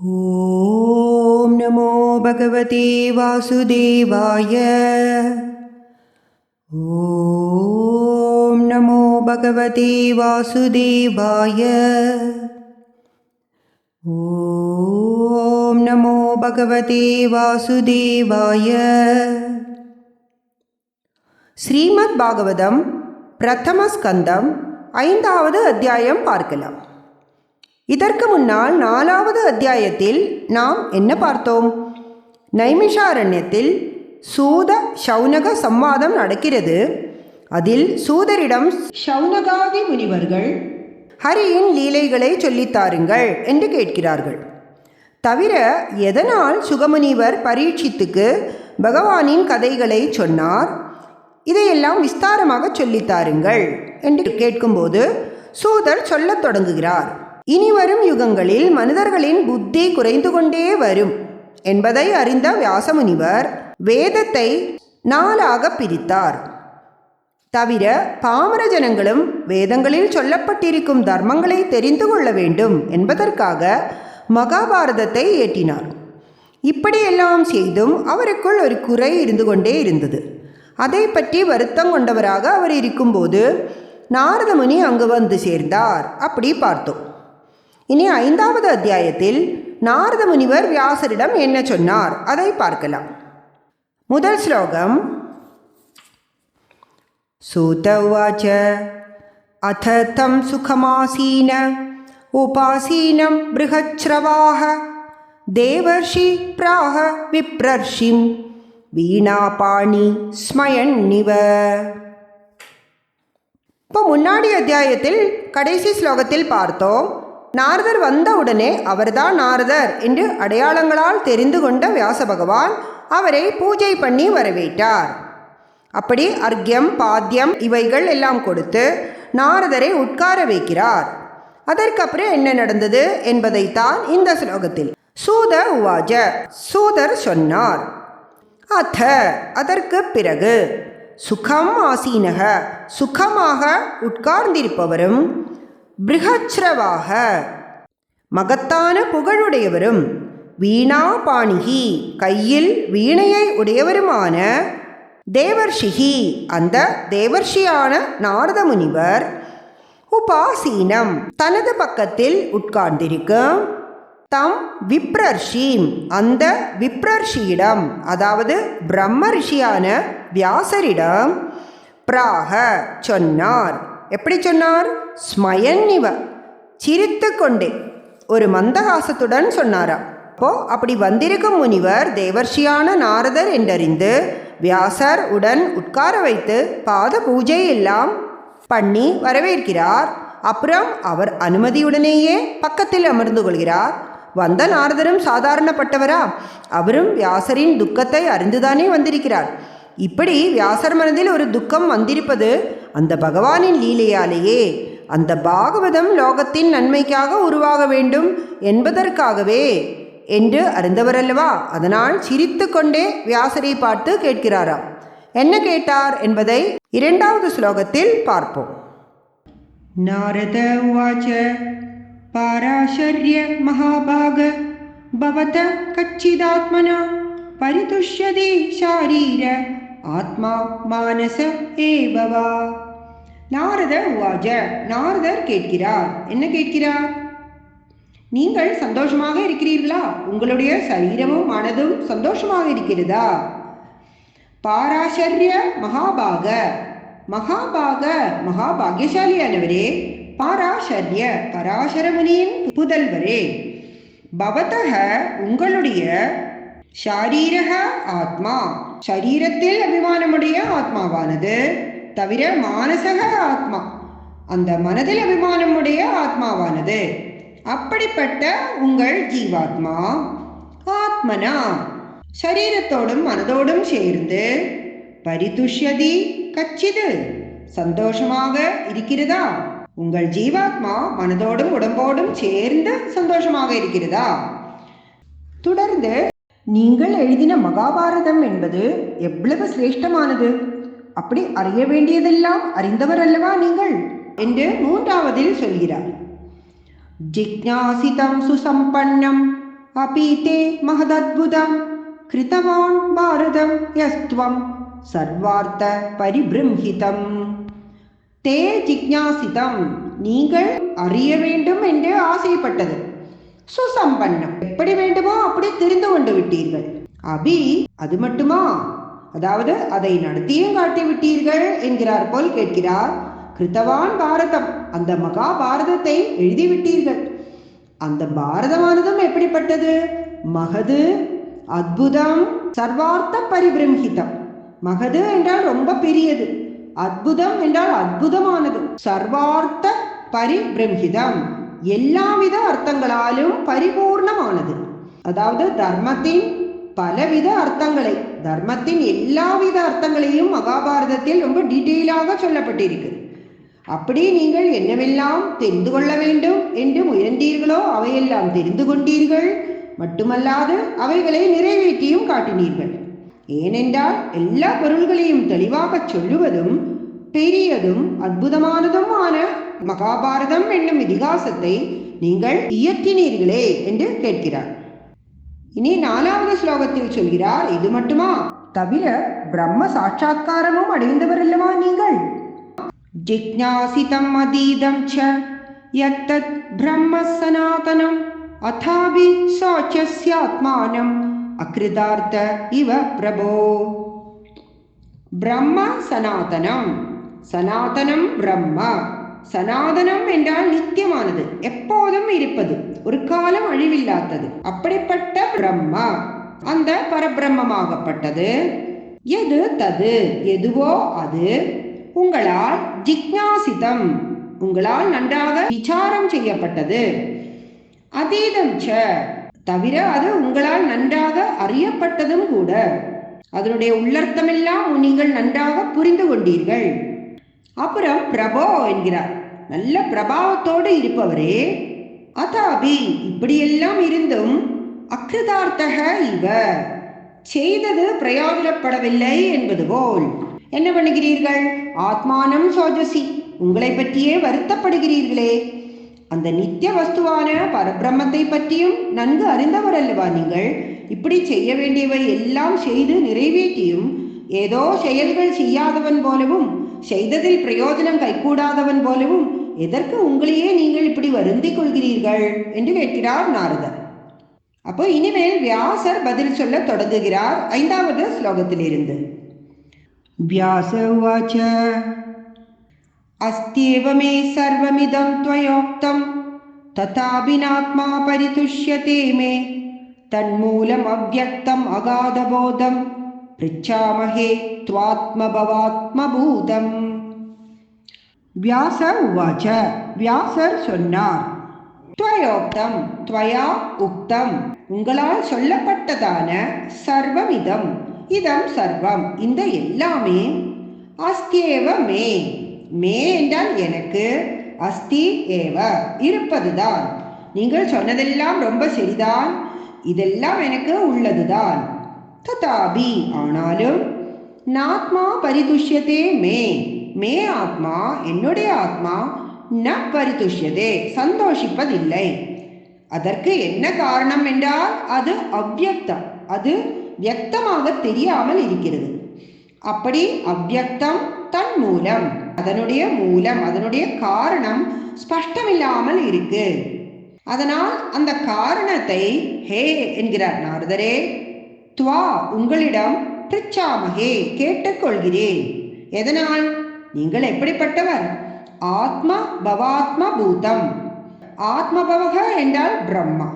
ॐ नमो भगवते वासुदेवाय ॐ नमो भगवते वासुदेवाय ॐ नमो भगवते वासुदेवाय ஸ்ரீமத் பாகவதம் பிரதம ஸ்கந்தம் ஐந்தாவது அத்தியாயம் பார்க்கலாம் இதற்கு முன்னால் நாலாவது அத்தியாயத்தில் நாம் என்ன பார்த்தோம்? நைமிஷாரண்யத்தில் சூத சௌனக சம்வாதம் நடக்கிறது. அதில் சூதரிடம் சௌனகாதி முனிவர்கள் ஹரியின் லீலைகளை சொல்லித்தாருங்கள் என்று கேட்கிறார்கள். தவிர எதனால் சுகமுனிவர் பரீட்சித்துக்கு பகவானின் கதைகளை சொன்னார்? இதையெல்லாம் விஸ்தாரமாக சொல்லித்தாருங்கள் என்று கேட்கும்போது சூதர் சொல்லத் தொடங்குகிறார். இனிவரும் யுகங்களில் மனிதர்களின் புத்தி குறைந்து கொண்டே வரும் என்பதை அறிந்த வியாசமுனிவர் வேதத்தை நாளாக பிரித்தார். தவிர பாமர ஜனங்களும் வேதங்களில் சொல்லப்பட்டிருக்கும் தர்மங்களை தெரிந்து கொள்ள வேண்டும் என்பதற்காக மகாபாரதத்தை ஏற்றினார் இப்படியெல்லாம் செய்தும் அவருக்குள் ஒரு குறை இருந்து கொண்டே இருந்தது. அதை பற்றி வருத்தம் கொண்டவராக அவர் இருக்கும்போது நாரதமுனி அங்கு வந்து சேர்ந்தார் அப்படி பார்த்தோம். இனி ஐந்தாவது அத்தியாயத்தில் நாரத முனிவர் வியாசரிடம் என்ன சொன்னார்? அதை பார்க்கலாம். முதல் ஸ்லோகம் சூத உவாச்ச அத தம் சுகமாசீன உபாசீனம் பிருகச்ரவாக தேவர்ஷி பிராக விப்ரர்ஷிம் வீணாபாணி ஸ்மயன்னிவ. இப்போ முன்னாடி அத்தியாயத்தில் கடைசி ஸ்லோகத்தில் பார்த்தோம் நாரதர் வந்தவுடனே அவர்தான் நாரதர் என்று அடையாளங்களால் தெரிந்து கொண்ட வியாச பகவான் அவரை பூஜை பண்ணி வரவேற்றார். அப்படி அர்க்யம் பாத்தியம் இவைகள் எல்லாம் கொடுத்து நாரதரை உட்கார வைக்கிறார். அதற்கப்புறம் என்ன நடந்தது என்பதைத்தான் இந்த ஸ்லோகத்தில் சூத உவாஜ சூதர் சொன்னார். அத்த அதற்கு பிறகு சுகம் ஆசீனக சுகமாக உட்கார்ந்திருப்பவரும் பிருகச்ரவாக மகத்தான புகழுடையவரும் வீணா பாணிகி கையில் வீணையை உடையவருமான தேவர்ஷிகி அந்த தேவர்ஷியான நாரத முனிவர் உபாசீனம் தனது பக்கத்தில் உட்கார்ந்திருக்கும். தம் விப்ரர்ஷிம் அந்த விப்ரர்ஷியிடம் அதாவது பிரம்ம ரிஷியான வியாசரிடம் பிராக சொன்னார். எப்படி சொன்னார்? ஸ்மயன்னிவ. சிரித்து கொண்டே ஒரு மந்தகாசத்துடன் சொன்னாராம். அப்போ அப்படி வந்திருக்கும் முனிவர் தேவர்ஷியான நாரதர் என்றறிந்து வியாசர் உடன் உட்கார வைத்து பாத பூஜை எல்லாம் பண்ணி வரவேற்கிறார். அப்புறம் அவர் அனுமதியுடனேயே பக்கத்தில் அமர்ந்து கொள்கிறார். வந்த நாரதரும் சாதாரணப்பட்டவரா? அவரும் வியாசரின் துக்கத்தை அறிந்துதானே வந்திருக்கிறார். இப்படி வியாசர் மனதில் ஒரு துக்கம் வந்திருப்பது அந்த பகவானின் லீலையாலேயே அந்த பாகவதம் லோகத்தின் நன்மைக்காக உருவாக வேண்டும் என்பதற்காகவே என்று அறிந்தவரல்லவா? அதனால் சிரித்து கொண்டே வியாசரை பார்த்து கேட்கிறாராம். என்ன கேட்டார் என்பதை இரண்டாவது ஸ்லோகத்தில் பார்ப்போம். நாரத உவாச்ச பாராசர்ய மகாபாக பவத கச்சிதாத்மனா परितुष्यति शारीर ஆத்மா மானச ஏவவா நாரத உவாஜ நாரதர் கேட்கிறார் என்ன கேட்கிறார் நீங்கள் சந்தோஷமாக இருக்கிறீர்களா உங்களுடைய சரீரமும் மனதும் சந்தோஷமாக இருக்கிறதா பாராசர்ய மகாபாக மகாபாக மகாபாகியசாலியானவரே பாராசர்ய பராசரமுனியின் புதல்வரே பவதக உங்களுடைய ஷாரீரக ஆத்மா. சரீரத்தில் அபிமானமுடைய ஆத்மாவானது தவிர மானசக ஆத்மா. அந்த மனதில் அபிமானமுடைய ஆத்மாவானது. அப்படிப்பட்ட உங்கள் ஜீவாத்மா ஆத்மனா. சரீரத்தோடும் மனதோடும் சேர்ந்து பரிதுஷ்யதி கச்சிது. சந்தோஷமாக இருக்கிறதா? உங்கள் ஜீவாத்மா மனதோடும் உடம்போடும் சேர்ந்து சந்தோஷமாக இருக்கிறதா? தொடர்ந்து நீங்கள் எழுதின மகாபாரதம் என்பது எவ்வளவு சிரேஷ்டமானது? அப்படி அறிய வேண்டியதெல்லாம் அறிந்தவர் அல்லவா நீங்கள்? என்று மூன்றாவதில் சொல்கிறார். ஜிக்ஞாசிதம் சுசம்பன்னம் அபீதே மகதத்புதம் கிருதவான் பாரதம் யஸ்துவம் சர்வார்த்த பரிபிரம்ஹிதம் தே ஜிக்ஞாசிதம் நீங்கள் அறிய வேண்டும் என்று ஆசைப்பட்டது சுசம்பன்னம் எப்படி வேண்டுமோ அப்படி தெரிந்து கொண்டு விட்டீர்கள். அபி அது மட்டுமா? அதாவது அதை நடத்தியும் காட்டி விட்டீர்கள் என்கிறார் போல் கேட்கிறார். கிருத்தவான் பாரதம் அந்த மகாபாரதத்தை எழுதிவிட்டீர்கள் அந்த பாரதமானதும் எப்படிப்பட்டது? மகது அத்புதம் சர்வார்த்த பரிபிரம்ஹிதம் மகது என்றால் ரொம்ப பெரியது. அத்புதம் என்றால் அற்புதமானது சர்வார்த்த பரிபிரம்ஹிதம் எல்லாவித அர்த்தங்களாலும் பரிபூர்ணமானது. அதாவது தர்மத்தின் பலவித அர்த்தங்களை தர்மத்தின் எல்லாவித அர்த்தங்களையும் மகாபாரதத்தில் ரொம்ப டீட்டெயிலாக சொல்லப்பட்டிருக்கு. அப்படி நீங்கள் என்னவெல்லாம் தெரிந்து கொள்ள வேண்டும் என்று முயன்றீர்களோ அவையெல்லாம் தெரிந்து கொண்டீர்கள். மட்டுமல்லாது அவைகளை நிறைவேற்றியும் காட்டினீர்கள். ஏனென்றால் எல்லா பொருள்களையும் தெளிவாக சொல்லுவதும் பெரியதும் அற்புதமானதுமான மகாபாரதம் என்னும் இதிகாசத்தை நீங்கள் இயற்றினீர்களே என்று கேட்கிறார். இனி நாலாவது ஸ்லோகத்தில் சொல்கிறார் இது மட்டுமா? தவிர பிரம்ம சாட்சா்காரமும் அடைந்தவர் அல்லவா நீங்கள் ஜிக்ஞாசிதம் அதீதம் ச யத்தத் பிரம்ம சனாதனம் அதாபி சாட்சஸ்யாத்மானம் அக்ருதார்த்த இவ பிரபோ. பிரம்ம சனாதனம் சனாதனம் பிரம்ம சனாதனம் என்றால் நித்தியமானது எப்போதும் இருப்பது ஒரு காலம் அழிவில்லாதது அப்படிப்பட்ட பிரம்மா அந்த பரபிரம்மமாகப்பட்டது. எது தது எதுவோ அது உங்களால் ஜிக்ஞாசிதம் உங்களால் நன்றாக விசாரம் செய்யப்பட்டது. அதீதம் ச தவிர அது உங்களால் நன்றாக அறியப்பட்டதும் கூட. அதனுடைய உள்ளர்த்தமெல்லாம் நீங்கள் நன்றாக புரிந்து கொண்டீர்கள். அப்புறம் பிரபோ என்கிறார். நல்ல பிரபாவத்தோடு இருப்பவரே. அதாபி இப்படியெல்லாம் இருந்தும் அக்ருதார்த்தக இவ. செய்தது பிரயோஜனப்படவில்லை என்பது போல். என்ன பண்ணுகிறீர்கள்? ஆத்மானம் சோஜசி. உங்களை பற்றியே வருத்தப்படுகிறீர்களே. அந்த நித்திய வஸ்துவான பரபிரம்மத்தை பற்றியும் நன்கு அறிந்தவர் அல்லவா நீங்கள்? இப்படி செய்ய வேண்டியவை எல்லாம் செய்து நிறைவேற்றியும் ஏதோ செயல்கள் செய்யாதவன் போலவும் செய்ததில் பிரயோஜனம் கைகூடாதவன் போலவும் எதற்கு உங்களையே நீங்கள் இப்படி வருந்திக் கொள்கிறீர்கள்? என்று கேட்கிறார் நாரதர். அப்போ இனிமேல் வியாசர் பதில் சொல்ல தொடங்குகிறார் ஐந்தாவது ஸ்லோகத்திலிருந்து. வியாச உவாச்ச அஸ்தியேவ சர்வமிதம் துவயோக்தம் ததாபினாத்மா பரிதுஷ்யதே மே தன்மூலம் அவ்வக்தம் அகாதபோதம் பிரிச்சாமகே துவாத்மபவாத்மபூதம் வியாச உவாச்ச. வியாசர் சொன்னார் துவயோக்தம் துவயா உக்தம். உங்களால் சொல்லப்பட்டதான சர்வமிதம் இதம் சர்வம் இந்த எல்லாமே அஸ்தியேவ மே. மே என்றால் எனக்கு அஸ்தி ஏவ இருப்பதுதான். நீங்கள் சொன்னதெல்லாம் ரொம்ப சரிதான் இதெல்லாம் எனக்கு உள்ளதுதான். ததாபி ஆனாலும் நாத்மா பரிதுஷ்யதே மே. மே ஆத்மா என்னுடைய ஆத்மா ந பரிதுஷ்யதே சந்தோஷிப்பதில்லை. அதற்கு என்ன காரணம் என்றால் அது அவ்யக்தம் அது வியக்தமாக தெரியாமல் இருக்கிறது. அப்படி அவ்யக்தம் தன் மூலம் அதனுடைய மூலம் அதனுடைய காரணம் ஸ்பஷ்டமில்லாமல் இருக்கு. அதனால் அந்த காரணத்தை ஹே என்கிறார் நாரதரே துவா உங்களிடம் பிரிச்சாமகே கேட்டுக்கொள்கிறேன். எதனால்? நீங்கள் எப்படிப்பட்டவர்? ஆத்ம பவாத்ம பூதம். ஆத்மபவக என்றால் பிரம்மா.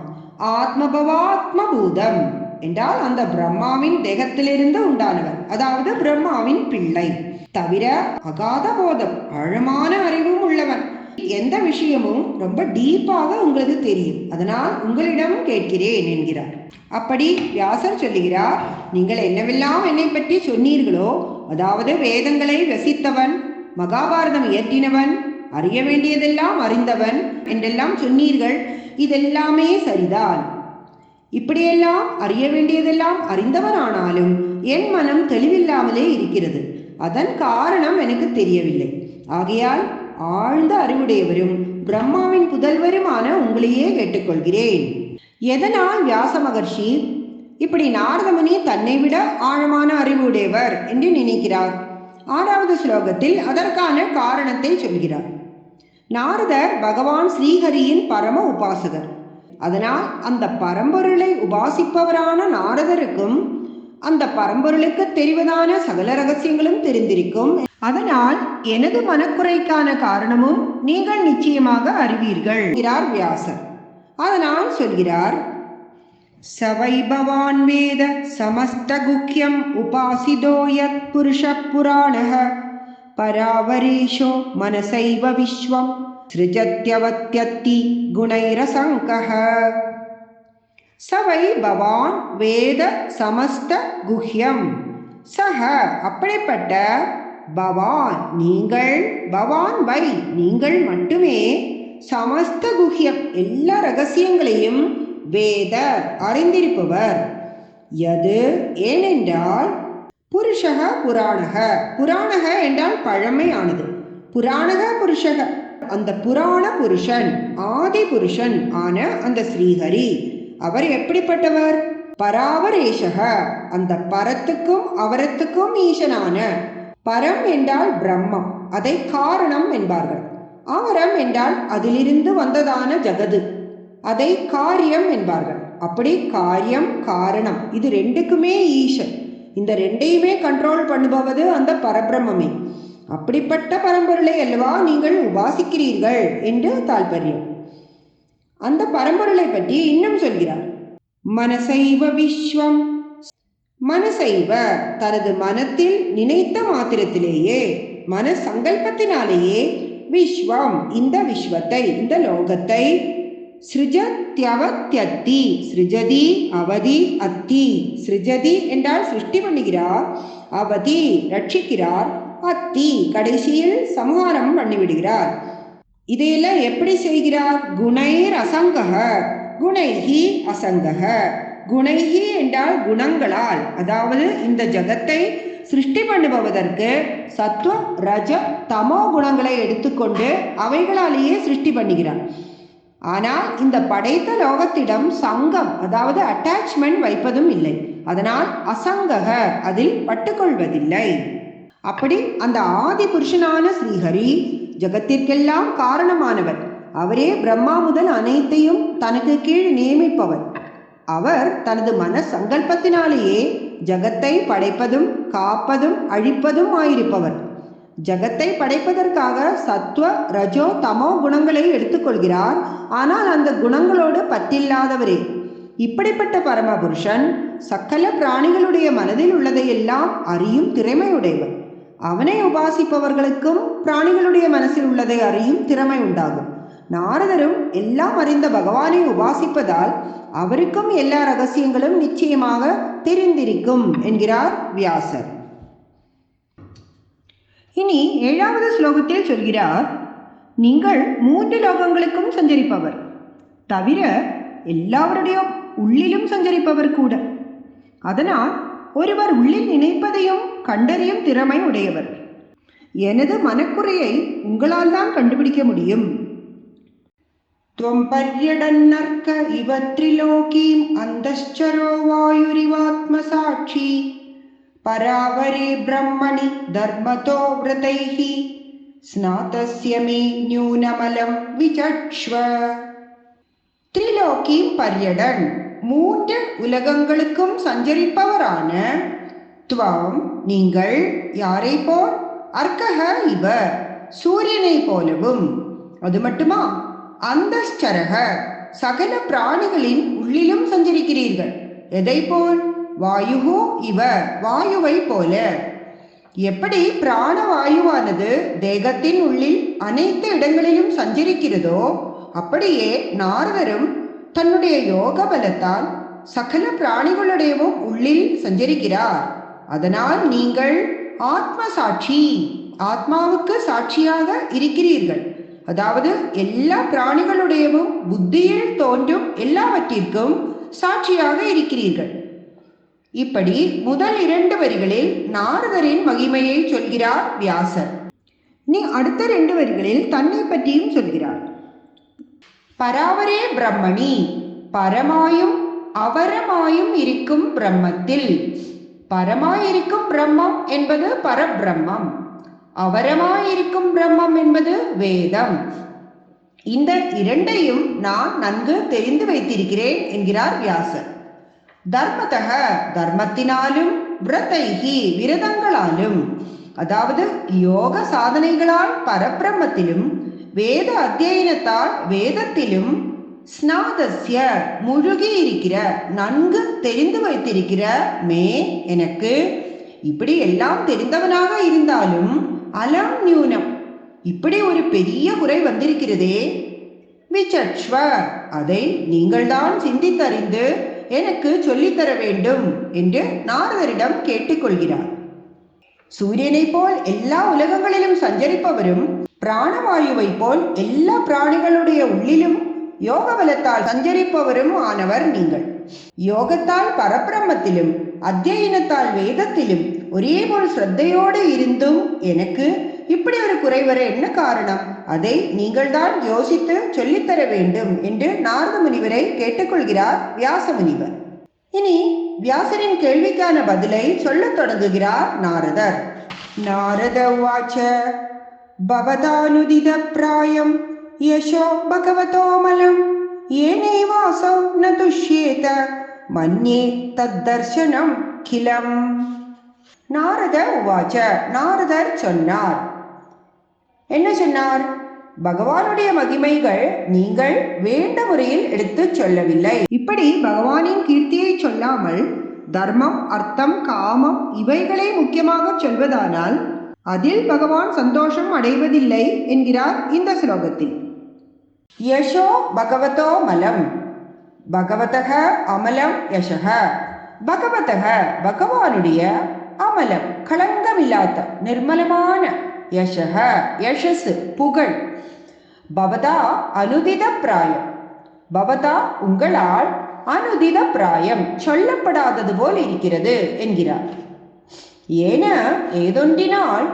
ஆத்மபவாத்ம பூதம் என்றால் அந்த பிரம்மாவின் தேகத்திலிருந்து உண்டானவர். அதாவது பிரம்மாவின் பிள்ளை. தவிர அகாத போதம் ஆழமான அறிவும் உள்ளவன். எந்த விஷயமும் ரொம்ப டீப்பாக உங்களுக்கு தெரியும். அதனால் உங்களிடம் கேட்கிறேன் என்கிறார். அப்படி வியாசர் சொல்லுகிறார் நீங்கள் என்னவெல்லாம் என்னை பற்றி சொன்னீர்களோ அதாவது வேதங்களை ரசித்தவன் மகாபாரதம் இயற்றினவன் அறிய வேண்டியதெல்லாம் அறிந்தவன் என்றெல்லாம் சொன்னீர்கள் இதெல்லாமே சரிதான். இப்படியெல்லாம் அறிய வேண்டியதெல்லாம் அறிந்தவனானாலும் என் மனம் தெளிவில்லாமலே இருக்கிறது. அதன் காரணம் எனக்கு தெரியவில்லை. ஆகையால் ஆழ்ந்த அறிவுடையவரும் பிரம்மாவின் புதல்வருமான உங்களையே கேட்டுக்கொள்கிறேன். எதனால் வியாச மகர்ஷி? இப்படி நாரதமுனி தன்னை விட ஆழமான அறிவுடையவர் என்று நினைக்கிறார். ஆறாவது ஸ்லோகத்தில் அதற்கான காரணத்தை சொல்கிறார். நாரதர் பகவான் ஸ்ரீஹரியின் பரம உபாசகர். அதனால் அந்த பரம்பொருளை உபாசிப்பவரான நாரதருக்கும் அந்த பரம்பொருளுக்கு தெரிவதான சகல ரகசியங்களும் தெரிந்திருக்கும். அதனால் எனது மனக்குறைக்கான காரணமும் நீங்கள் நிச்சயமாக அறிவீர்கள் வியாசர். அதனால் சொல்கிறார் சவை பவான் வேத சமஸ்தகுக்கியம் உபாசிதோ யத் புருஷ புராணः பராவரேஷோ மனசைவ விஸ்வம் சிருஜத்யவத்யத்தி குணைரசங்கः சவை பவான் வேத சமஸ்த குஹ்யம் சஹ அப்படிப்பட்ட பவான் நீங்கள் பவான் வை நீங்கள் மட்டுமே சமஸ்த குஹ்யம் எல்லா ரகசியங்களையும் வேத அறிந்திருப்பவர். எது ஏனென்றால் புருஷக புராணக. புராணக என்றால் பழமையானது புராணக புருஷக. அந்த புராண புருஷன் ஆதி புருஷன் ஆன அந்த ஸ்ரீஹரி அவர் எப்படிப்பட்டவர்? பராவரேஷக. அந்த பரத்துக்கும் அவரத்துக்கும் ஈசனான. பரம் என்றால் பிரம்மம். அதை காரணம் என்பார்கள். அவரம் என்றால் அதிலிருந்து வந்ததான ஜகது. அதை காரியம் என்பார்கள். அப்படி காரியம் காரணம் இது ரெண்டுக்குமே ஈஷன் இந்த ரெண்டையுமே கண்ட்ரோல் பண்ணுபவது அந்த பரபிரம்மே அப்படிப்பட்ட பரம்பொருளை அல்லவா நீங்கள் உபாசிக்கிறீர்கள் என்று தாற்பயம் அந்த பரம்பொருளை பற்றி இன்னும் சொல்கிறார். மனசைவ விஸ்வம். மனசைவ தனது மனத்தில் நினைத்த மாத்திரத்திலேயே மன சங்கல்பத்தினாலேயே விஸ்வம் இந்த விஸ்வத்தை இந்த லோகத்தை சிருஜத்யவத்யத்தி சிருஜதி அவதி அத்தி சிருஜதி என்றால் சிருஷ்டி பண்ணுகிறார் அவதி ரட்சிக்கிறார் அத்தி கடைசியில் சம்ஹாரம் பண்ணிவிடுகிறார் இதையெல்லாம் எப்படி செய்கிறார் குணைர் அசங்கக குணைஹி அசங்கக குணைஹி என்றால் குணங்களால் அதாவது இந்த ஜகத்தை சிருஷ்டி பண்ணுபவதற்கு சத்துவ ரஜ தமோ குணங்களை எடுத்துக்கொண்டு அவைகளாலேயே சிருஷ்டி பண்ணுகிறார் ஆனால் இந்த படைத்த லோகத்திடம் சங்கம் அதாவது அட்டாச்மெண்ட் வைப்பதும் இல்லை. அதனால் அசங்கக அதில் பட்டுக்கொள்வதில்லை. அப்படி அந்த ஆதி புருஷனான ஸ்ரீஹரி ஜகத்திற்கெல்லாம் காரணமானவர். அவரே பிரம்மா முதல் அனைத்தையும் தனக்கு கீழ் நியமிப்பவர். அவர் தனது மன சங்கல்பத்தினாலேயே ஜகத்தை படைப்பதும் காப்பதும் அழிப்பதும் ஆயிருப்பவர். ஜகத்தை படைப்பதற்காக சத்வ ரஜோ தமோ குணங்களை எடுத்துக்கொள்கிறார். ஆனால் அந்த குணங்களோடு பற்றில்லாதவரே. இப்படிப்பட்ட பரமபுருஷன் சக்கல பிராணிகளுடைய மனதில் உள்ளதையெல்லாம் அறியும் திறமையுடையவர். அவனை உபாசிப்பவர்களுக்கும் பிராணிகளுடைய மனசில் உள்ளதை அறியும் திறமை உண்டாகும். நாரதரும் எல்லாம் அறிந்த பகவானை உபாசிப்பதால் அவருக்கும் எல்லா ரகசியங்களும் நிச்சயமாக தெரிந்திருக்கும் என்கிறார் வியாசர். இனி ஏழாவது ஸ்லோகத்தில் சொல்கிறார் நீங்கள் மூன்று லோகங்களுக்கும் சஞ்சரிப்பவர். தவிர எல்லாவருடைய உள்ளிலும் சஞ்சரிப்பவர் கூட. அதனால் ஒருவர் உள்ளில் நினைப்பதையும் கண்டறியும் திறமை உடையவர். எனது மனக்குறையை உங்களால் தான் கண்டுபிடிக்க முடியும். துவம் பர்யடன்னர்க்க இவ திரிலோகீம் அந்தச்சரோ வாயுரிவாத்மசாட்சி பிரம்மணி தர்மதோ விரதைः ஸ்நாதஸ்ய மே நியூனமலம் விசக்ஷ்வ திரிலோகி பர்யடன் மூன்று உலகங்களுக்கும் சஞ்சரிப்பவரான துவம் நீங்கள் யாரை போல்? அர்க்கக இவ சூரியனை போலவும் அது மட்டுமா? அந்தஸ்டரக சகல பிராணிகளின் உள்ளிலும் சஞ்சரிக்கிறீர்கள். எதை போல்? வாயுகோ இவ வாயுவை போல. எப்படி பிராணவாயுவானது தேகத்தின் உள்ளில் அனைத்து இடங்களிலும் சஞ்சரிக்கிறதோ அப்படியே நாரதரும் தன்னுடைய யோக பலத்தால் சகல பிராணிகளுடையவும் உள்ளில் சஞ்சரிக்கிறார். அதனால் நீங்கள் ஆத்ம சாட்சி ஆத்மாவுக்கு சாட்சியாக இருக்கிறீர்கள். அதாவது எல்லா பிராணிகளுடையவும் புத்தியில் தோன்றும் எல்லாவற்றிற்கும் சாட்சியாக இருக்கிறீர்கள். இப்படி முதல் இரண்டு வரிகளில் நாரதரின் மகிமையை சொல்கிறார் வியாசர். நீ அடுத்த ரெண்டு வரிகளில் தன்னை பற்றியும் சொல்கிறார். பராவரே பிரம்மணி பரமாயும் அவரமாயும் இருக்கும் பிரம்மத்தில். பரமாயிருக்கும் பிரம்மம் என்பது பரபிரம்மம். அவரமாயிருக்கும் பிரம்மம் என்பது வேதம். இந்த இரண்டையும் நான் நன்கு தெரிந்து வைத்திருக்கிறேன் என்கிறார் வியாசர். தர்மதக தர்மத்தினாலும் விரதைகி விரதங்களாலும். அதாவது யோக சாதனைகளால் பரபிரம்மத்திலும் வேத அத்தியனத்தால் வேதத்திலும் ஸ்நாதஸ்ய முழுகி இருக்கிற நன்கு தெரிந்து வைத்திருக்கிற மே எனக்கு. இப்படி எல்லாம் தெரிந்தவனாக இருந்தாலும் அலம் நியூனம். இப்படி ஒரு பெரிய குறை வந்திருக்கிறதே. விசக்ஷ்வ அதை நீங்கள்தான் சிந்தித்தறிந்து எனக்கு சொல்லித்தர வேண்டும் என்று நாரதரிடம் கேட்டுக்கொள்கிறார். சூரியனைப் போல் எல்லா உலகங்களிலும் சஞ்சரிப்பவரும் பிராணவாயுவை போல் எல்லா பிராணிகளுடைய உள்ளிலும் யோக பலத்தால் சஞ்சரிப்பவரும் ஆனவர் நீங்கள். யோகத்தால் பரபிரம்மத்திலும் அத்தியனத்தால் வேதத்திலும் ஒரே போல் ஸ்ரத்தையோடு இருந்தும் எனக்கு இப்படி ஒரு குறை வர என்ன காரணம்? அதை நீங்கள்தான் யோசித்து சொல்லித்தர வேண்டும் என்று நாரத முனிவரை கேட்டுக்கொள்கிறார் வியாச முனிவர் இனி வியாசரின் கேள்விக்கான பதிலை சொல்லத் தொடங்குகிறார் நாரதர். நாரத வாச்ச பவதானுதித பிராயம் யசோ பகவதோமலம் ஏனைவாசோ ந துஷ்யேத மன்யே தத்தர்சனம் கிலம். நாரத உவாச்ச நாரதர் சொன்னார். என்ன சொன்னார்? பகவானுடைய மகிமைகள் நீங்கள் வேண்ட முறையில் எடுத்துச் சொல்லவில்லை. இப்படி பகவானின் கீர்த்தியை சொல்லாமல் தர்மம் அர்த்தம் காமம் இவைகளை முக்கியமாக சொல்வதானால் அதில் பகவான் சந்தோஷம் அடைவதில்லை என்கிறார் இந்த ஸ்லோகத்தில். யசோ பகவதோ மலம் பகவதக அமலம் யசக பகவதக பகவானுடைய அமலம் களங்கமில்லாத நிர்மலமான யசக யஷஸ் புகழ். பவதா அனுதித பிராயம். பவதா உங்களால் அனுதித பிராயம் சொல்லப்படாதது போல் இருக்கிறது என்கிறார். ஏன ஏதொன்றினால்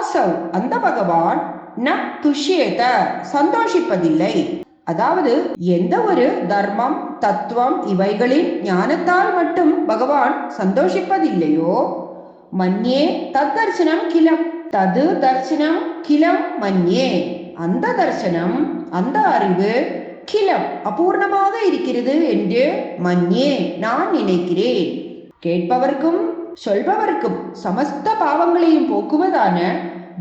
அசௌ அந்த பகவான் ந துஷ்யேத சந்தோஷிப்பதில்லை. அதாவது எந்த ஒரு தர்மம் தத்துவம் இவைகளின் ஞானத்தால் மட்டும் பகவான் சந்தோஷிப்பதில்லையோ மன்யே தத்தர்சனம் கிளம் தது தர்சனம் கிலம் மன்யே. அந்த தர்சனம் அந்த அறிவு கிலம் அபூர்ணமாக இருக்கிறது என்று மன்யே நான் நினைக்கிறேன். கேட்பவர்க்கும் சொல்பவர்க்கும் சமஸ்த பாவங்களையும் போக்குவதான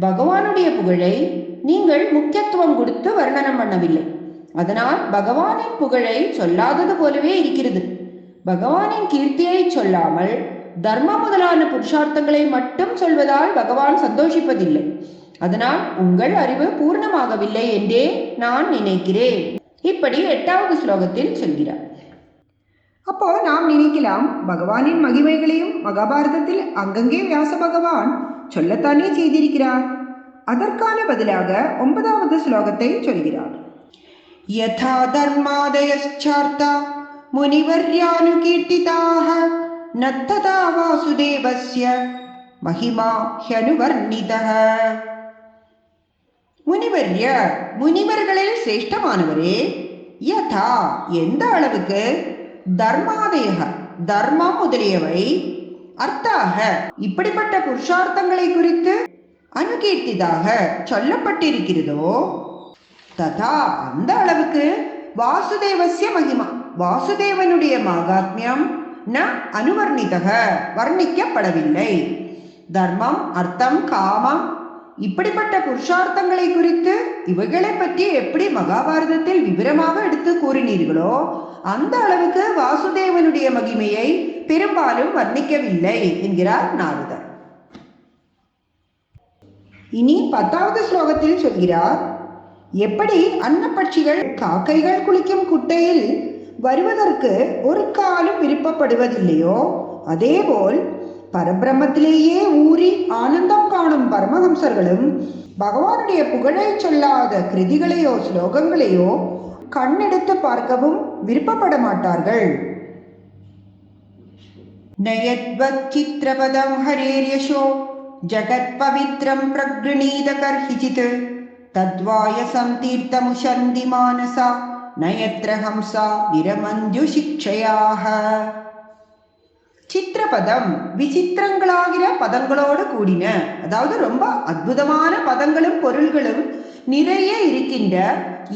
பகவானுடைய புகழை நீங்கள் முக்கியத்துவம் கொடுத்து வர்ணனம் பண்ணவில்லை. அதனால் பகவானின் புகழை சொல்லாதது போலவே இருக்கிறது. பகவானின் கீர்த்தியை சொல்லாமல் தர்ம முதலான புருஷார்த்தங்களை மட்டும் சொல்வதால் பகவான் சந்தோஷிப்பதில்லை. அதனால் உங்கள் அறிவு பூர்ணமாகவில்லை என்றே நான் நினைக்கிறேன். இப்படி எட்டாவது ஸ்லோகத்தில் சொல்கிறார். அப்போ நாம் நினைக்கலாம் பகவானின் மகிமைகளையும் மகாபாரதத்தில் அங்கங்கே வியாச பகவான் சொல்லத்தானே செய்திருக்கிறார். அதற்கான பதிலாக ஒன்பதாவது ஸ்லோகத்தை சொல்கிறார். யதா தர்மாதயச்சார்த்தா நத்ததா வாசுதேவஸ்ய மகிமா ஹியனுவர்ணிதः முனிவர்ய முனிவர்களில் சிரேஷ்டமானவரே யதா எந்த அளவுக்கு தர்மாதேக தர்மம் முதலியவை அர்த்தாக இப்படிப்பட்ட புருஷார்த்தங்களை குறித்து அனுகீர்த்திதாக சொல்லப்பட்டிருக்கிறதோ ததா அந்த அளவுக்கு வாசுதேவசிய மகிமா வாசுதேவனுடைய மகாத்மியம் ந அனுவர்ணிதக வர்ணிக்கப்படவில்லை. தர்மம் அர்த்தம் காமம் இப்படிப்பட்ட புருஷார்த்தங்களை குறித்து இவைகளை பற்றி எப்படி மகாபாரதத்தில் விவரமாக எடுத்து கூறினீர்களோ அந்த அளவுக்கு வாசுதேவனுடைய மகிமையை பெரும்பாலும் வர்ணிக்கவில்லை என்கிறார் நாரதர். இனி பத்தாவது ஸ்லோகத்தில் சொல்கிறார் எப்படி அன்னப்பட்சிகள் காக்கைகள் குளிக்கும் குட்டையில் வருவதற்கு ஒரு காலம் விருப்பப்படுவதில்லையோ? அதேபோல் பரபிரமத்திலேயே ஊறி ஆனந்தம் காணும் பரமஹம்சர்களும் பகவானுடைய புகழை சொல்லாத கிருதிகளையோ ஸ்லோகங்களையோ கண்ணெடுத்து பார்க்கவும் விருப்பப்பட மாட்டார்கள் நயத்வத் சித்திரபதம் ஹரேர்யசோ ஜகத் பவித்ரம் பிரகிருணீத கர்ஹிஜித் தத்வாயசம் தீர்த்தமுஷந்தி மானசா। நயத்திர ஹம்சா நிரமந்தியு சிக்ஷையாக சித்திரபதம் விசித்திரங்களாகிற பதங்களோடு கூடின அதாவது ரொம்ப அற்புதமான பதங்களும் பொருள்களும் நிறைய இருக்கின்ற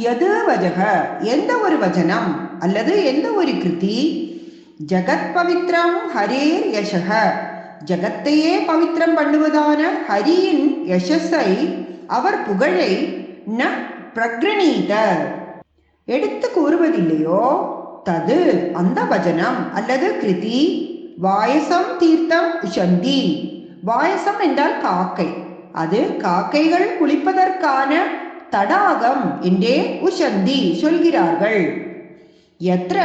எது வஜக எந்த ஒரு வச்சனம் அல்லது எந்த ஒரு கிருதி ஜகத் பவித்ரம் ஹரேர் யசக ஜகத்தையே பவித்ரம் பண்ணுவதான ஹரியின் யசஸை அவர் புகழை ந பிரக்ரணீத எடுத்து கூறுவதில்லையோ? தது அந்த வஜனம் அல்லது கிருதி. வாயசம் தீர்த்தம் உஷந்தி. வாயசம் என்றால் காக்கை. அது காக்கைகள் குளிப்பதற்கான தடாகம் என்றே உஷந்தி சொல்கிறார்கள். எത്ര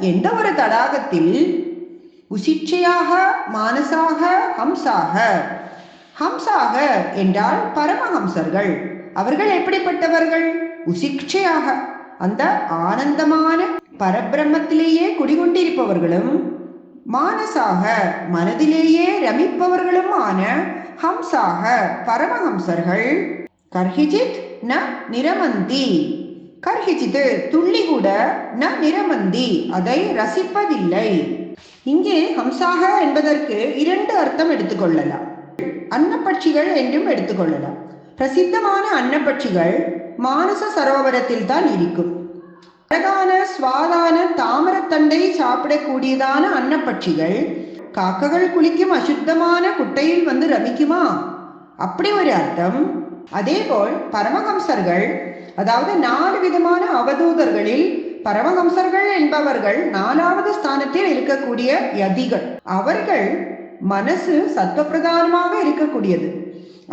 எந்த ஒரு தடாகத்தில்? உசிட்சையாக மானசாக ஹம்சாக. ஹம்சாக என்றால் பரமஹம்சர்கள். அவர்கள் எப்படிப்பட்டவர்கள்? உசிக்ஷையாக அந்த ஆனந்தமான பரபிரம்மத்திலேயே குடிகொண்டிருப்பவர்களும் மானசாக மனதிலேயே ரமிப்பவர்களும் ஆன ஹம்சாக பரமஹம்சர்கள். கர்ஹிஜித் ந நிரமந்தி. கர்ஹிஜித் துள்ளி கூட ந நிரமந்தி. அதை ரசிப்பதில்லை. இங்கே ஹம்சாக என்பதற்கு இரண்டு அர்த்தம் எடுத்துக்கொள்ளலாம். அன்னப்பட்சிகள் என்றும் எடுத்துக்கொள்ளலாம். பிரசித்தமான அன்னப்பட்சிகள் மானச சரோவரத்தில் தான் இருக்கும். அழகான சுவாதான தாமரத்தண்டை சாப்பிடக்கூடியதான அன்னப்பட்சிகள் காக்ககள் குளிக்கும் அசுத்தமான குட்டையில் வந்து ரமிக்குமா? அப்படி ஒரு அர்த்தம். அதேபோல் பரமஹம்சர்கள் அதாவது நாலு விதமான அவதூதர்களில் பரமஹம்சர்கள் என்பவர்கள் நாலாவது ஸ்தானத்தில் இருக்கக்கூடிய யதிகள். அவர்கள் மனசு சத்துவப்பிரதானமாக இருக்கக்கூடியது.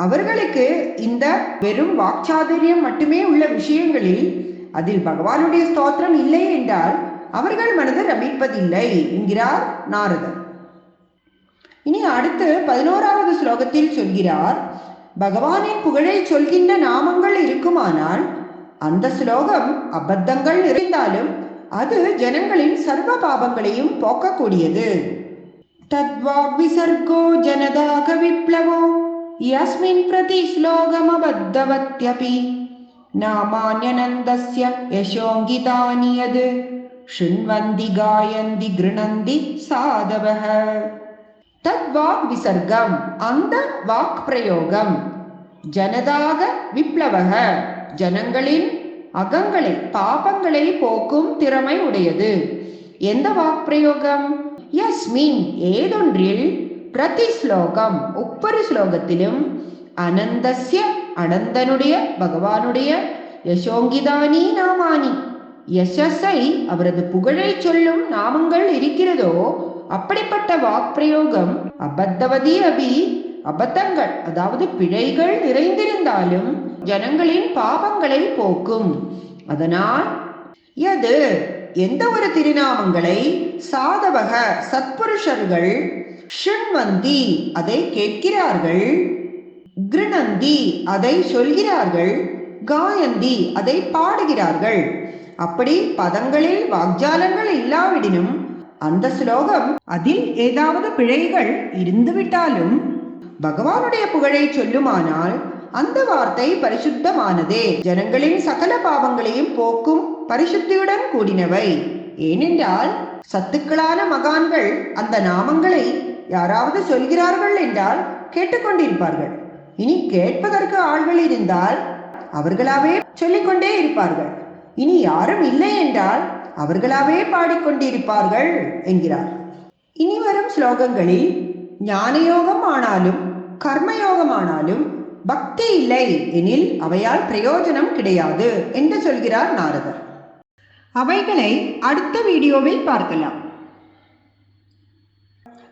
அவர்களுக்கு இந்த வெறும் வாக்சாதுரியம் மட்டுமே உள்ள விஷயங்களில் அதில் பகவானுடைய ஸ்தோத்திரம் இல்லை என்றால் அவர்கள் மனது ரமிப்பதில்லை என்கிறார் நாரதர். இனி அடுத்து பதினோராவது ஸ்லோகத்தில் சொல்கிறார் பகவானின் புகழை சொல்கின்ற நாமங்கள் இருக்குமானால் அந்த ஸ்லோகம் அபத்தங்கள் இருந்தாலும் அது ஜனங்களின் சர்வ பாபங்களையும் போக்கக்கூடியது. தத்வாக் விசர்கோ ஜனதாக விப்ளவோ யஸ்மின் பிரதி ஸ்லோகமபத்தவத்யபி नामान्यनन्दस्य यशोङ्गितानि यद् शृण्वन्ति गायन्ति गृणन्ति साधवः தத்வாக் விசர்க்கம் அந்த வாக் பிரயோகம் ஜனதாக விப்ளவக ஜனங்களின் அகங்களை பாபங்களை போக்கும் திறமை உடையது எந்த வாக் பிரயோகம் யஸ்மின் ஏதொன்றில் பிரதி ஸ்லோகம் ஒவ்வொரு ஸ்லோகத்திலும் அனந்தசிய அனந்தனுடைய பகவானுடைய யசோங்கிதானி நாமானி யசஸை அவரது புகழை சொல்லும் நாமங்கள் இருக்கிறதோ அப்படிப்பட்ட வாக்பிரயோகம் அபத்தவதி அபி அபத்தங்கள் அதாவது பிழைகள் நிறைந்திருந்தாலும் ஜனங்களின் பாவங்களை போக்கும். அதனால் எது எந்த ஒரு திருநாமங்களை சாதவக சத்புருஷர்கள் ஷண்வந்தி அதை கேட்கிறார்கள். கிருணந்தி அதை சொல்கிறார்கள். காயந்தி அதை பாடுகிறார்கள். அப்படி பதங்களில் வாக்ஜாலங்கள் இல்லாவிடினும் அந்த ஸ்லோகம் அதில் ஏதாவது பிழைகள் இருந்துவிட்டாலும் பகவானுடைய புகழை சொல்லுமானால் அந்த வார்த்தை பரிசுத்தமானதே. ஜனங்களின் சகல பாவங்களையும் போக்கும் பரிசுத்தியுடன் கூடினவை. ஏனென்றால் சத்துக்களான மகான்கள் அந்த நாமங்களை யாராவது சொல்கிறார்கள் என்றால் கேட்டுக்கொண்டிருப்பார்கள். இனி கேட்பதற்கு ஆள்கள் இருந்தால் அவர்களாவே சொல்லிக்கொண்டே இருப்பார்கள். இனி யாரும் இல்லை என்றால் அவர்களாவே பாடிக்கொண்டிருப்பார்கள் என்கிறார். இனி வரும் ஸ்லோகங்களில் ஞானயோகம் ஆனாலும் கர்மயோகம் ஆனாலும் பக்தி இல்லை எனில் அவையால் பிரயோஜனம் கிடையாது என்று சொல்கிறார் நாரதர். அவைகளை அடுத்த வீடியோவில் பார்க்கலாம்.